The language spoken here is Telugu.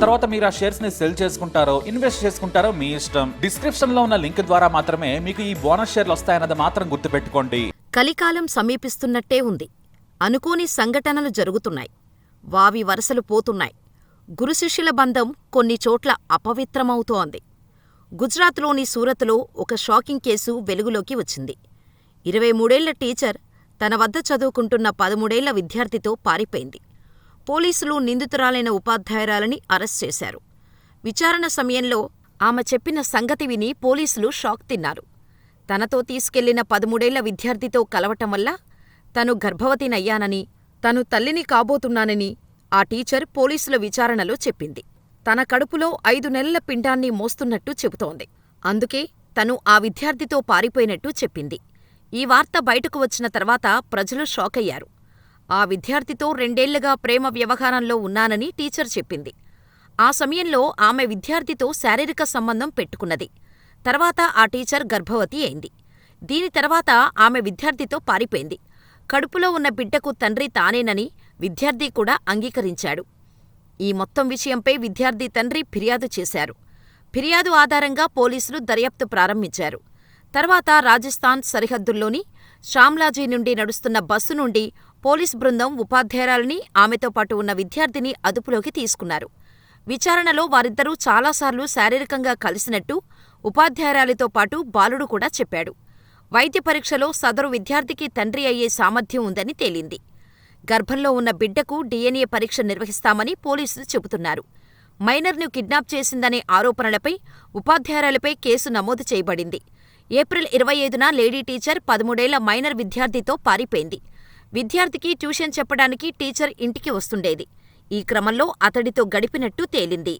తర్వాత మీరు ఆ షేర్స్ని సెల్ చేసుకుంటారో ఇన్వెస్ట్ చేసుకుంటారో మీ ఇష్టం. డిస్క్రిప్షన్లో ఉన్న లింక్ ద్వారా మాత్రమే మీకు ఈ బోనస్ షేర్లు వస్తాయన్నది మాత్రం గుర్తుపెట్టుకోండి. కలికాలం సమీపిస్తున్నట్టే ఉంది. అనుకోని సంఘటనలు జరుగుతున్నాయి. వావి వరసలు పోతున్నాయి. గురుశిష్యుల బంధం కొన్ని చోట్ల అపవిత్రమవుతోంది. గుజరాత్లోని సూరత్లో ఒక షాకింగ్ కేసు వెలుగులోకి వచ్చింది. ఇరవై మూడేళ్ళ టీచర్ తన వద్ద చదువుకుంటున్న పదమూడేళ్ళ విద్యార్థితో పారిపోయింది. పోలీసులు నిందితురాలైన ఉపాధ్యాయురాలని అరెస్ట్ చేశారు. విచారణ సమయంలో ఆమె చెప్పిన సంగతి విని పోలీసులు షాక్ తిన్నారు. తనతో తీసుకెళ్ళిన పదమూడేళ్ళ విద్యార్థితో కలవటం వల్ల తను గర్భవతినయ్యానని తను తల్లిని కాబోతున్నానని ఆ టీచర్ పోలీసుల విచారణలో చెప్పింది. తన కడుపులో ఐదు నెలల పిండాన్ని మోస్తున్నట్టు చెబుతోంది. అందుకే తను ఆ విద్యార్థితో పారిపోయినట్టు చెప్పింది. ఈ వార్త బయటకు వచ్చిన తర్వాత ప్రజలు షాకయ్యారు. ఆ విద్యార్థితో రెండేళ్ళుగా ప్రేమ వ్యవహారంలో ఉన్నానని టీచర్ చెప్పింది. ఆ సమయంలో ఆమె విద్యార్థితో శారీరక సంబంధం పెట్టుకున్నది. తర్వాత ఆ టీచర్ గర్భవతి అయింది. దీని తర్వాత ఆమె విద్యార్థితో పారిపోయింది. కడుపులో ఉన్న బిడ్డకు తండ్రి తానేనని విద్యార్థి కూడా అంగీకరించాడు. ఈ మొత్తం విషయంపై విద్యార్థి తండ్రి ఫిర్యాదు చేశారు. ఫిర్యాదు ఆధారంగా పోలీసులు దర్యాప్తు ప్రారంభించారు. తర్వాత రాజస్థాన్ సరిహద్దుల్లోని షామ్లాజీ నుండి నడుస్తున్న బస్సు నుండి పోలీస్ బృందం ఉపాధ్యాయురాలిని ఆమెతో పాటు ఉన్న విద్యార్థిని అదుపులోకి తీసుకున్నారు. విచారణలో వారిద్దరూ చాలాసార్లు శారీరకంగా కలిసినట్టు ఉపాధ్యాయురాలితో పాటు బాలుడు కూడా చెప్పాడు. వైద్య పరీక్షలో సదరు విద్యార్థికి తండ్రి అయ్యే సామర్థ్యం ఉందని తేలింది. గర్భంలో ఉన్న బిడ్డకు డిఎన్ఏ పరీక్ష నిర్వహిస్తామని పోలీసులు చెబుతున్నారు. మైనర్ను కిడ్నాప్ చేసిందనే ఆరోపణలపై ఉపాధ్యాయురాలిపై కేసు నమోదు చేయబడింది. ఏప్రిల్ ఇరవై ఐదున లేడీ టీచర్ పదమూడేళ్ళ మైనర్ విద్యార్థితో పారిపోయింది. విద్యార్థికి ట్యూషన్ చెప్పడానికి టీచర్ ఇంటికి వస్తుండేది. ఈ క్రమంలో అతడితో గడిపినట్టు తేలింది.